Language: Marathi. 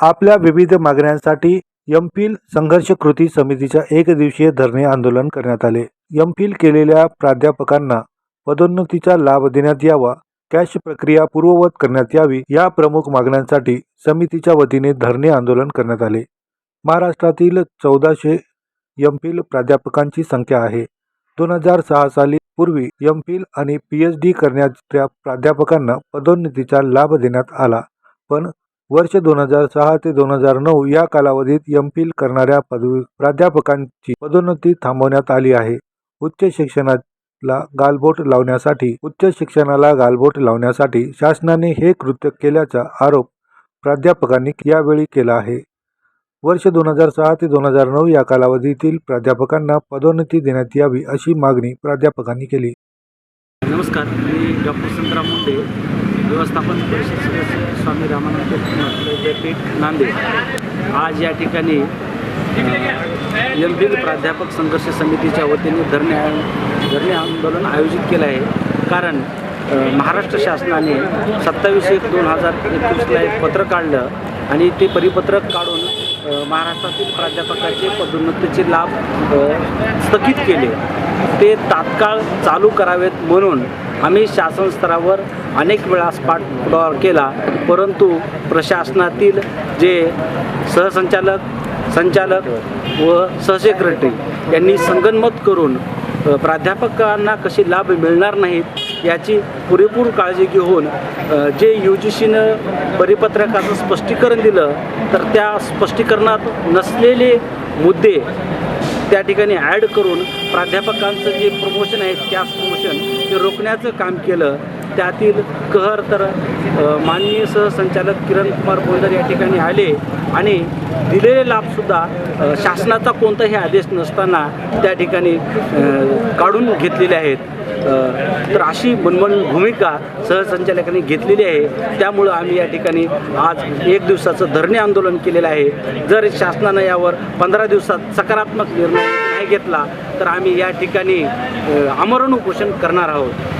आपल्या विविध मागण्यांसाठी यमफिल संघर्ष कृती समितीच्या एकदिवसीय धरणे आंदोलन करण्यात आले. यमफिल केलेल्या प्राध्यापकांना पदोन्नतीचा लाभ देण्यात यावा कॅश प्रक्रिया पूर्ववत करण्यात यावी या प्रमुख मागण्यांसाठी समितीच्या वतीने धरणे आंदोलन करण्यात आले. महाराष्ट्रातील चौदाशे यमफिल प्राध्यापकांची संख्या आहे. दोन हजार सहा साली पूर्वी यमफिल आणि पी एच डी करण्याच्या प्राध्यापकांना पदोन्नतीचा लाभ देण्यात आला पण वर्ष दोन हजार सहा ते दोन हजार नऊ या कालावधीत एम फिल करणाऱ्या पदवी प्राध्यापकांची पदोन्नती थांबवण्यात आली आहे. उच्च शिक्षणाला गालबोट लावण्यासाठी उच्च शिक्षणाला गालबोट लावण्यासाठी शासनाने हे कृत्य केल्याचा आरोप प्राध्यापकांनी यावेळी केला आहे. वर्ष दोन हजार सहा ते दोन हजार नऊ या कालावधीतील प्राध्यापकांना पदोन्नती देण्यात यावी अशी मागणी प्राध्यापकांनी केली. नमस्कार मी डॉक्टर संतराम मुंडे. व्यवस्थापन परिषद सदस्य स्वामी रामानंद विद्यापीठ नांदेड आज या ठिकाणी एम फिल प्राध्यापक संघर्ष समितीच्या वतीने धरणे धरणे आंदोलन आयोजित केलं आहे. कारण महाराष्ट्र शासनाने सत्तावीस एक दोन हजार एकवीसला एक पत्र काढलं आणि ते परिपत्रक काढून महाराष्ट्रातील प्राध्यापकाचे पदोन्नतीचे लाभ स्थगित केले. ते तात्काळ चालू करावेत म्हणून आम्ही शासन स्तरावर अनेक वेळा पाठपुरावा केला परंतु प्रशासनातील जे सहसंचालक संचालक व सहसेक्रेटरी यांनी संगनमत करून प्राध्यापकांना कसे लाभ मिळणार नाहीत याची पुरेपूर काळजी घेऊन जे यू जी सीनं परिपत्रकाचं स्पष्टीकरण दिलं तर त्या स्पष्टीकरणात नसलेले मुद्दे त्या ठिकाणी ॲड करून प्राध्यापकांचं जे प्रमोशन आहे त्या प्रमोशन ते रोखण्याचं काम केलं. त्यातील कहर तर माननीय सहसंचालक किरण कुमार बोंदर या ठिकाणी आले आणि दिलेले लाभसुद्धा शासनाचा कोणताही आदेश नसताना त्या ठिकाणी काढून घेतलेले आहेत. तर अशी मनमन भूमिका सहसंचालकांनी घेतलेली आहे. त्यामुळं आम्ही या ठिकाणी आज एक दिवसाचं धरणे आंदोलन केलेलं आहे. जर शासनानं यावर पंधरा दिवसात सकारात्मक निर्णय नाही घेतला तर आम्ही या ठिकाणी आमरण उपोषण करणार आहोत.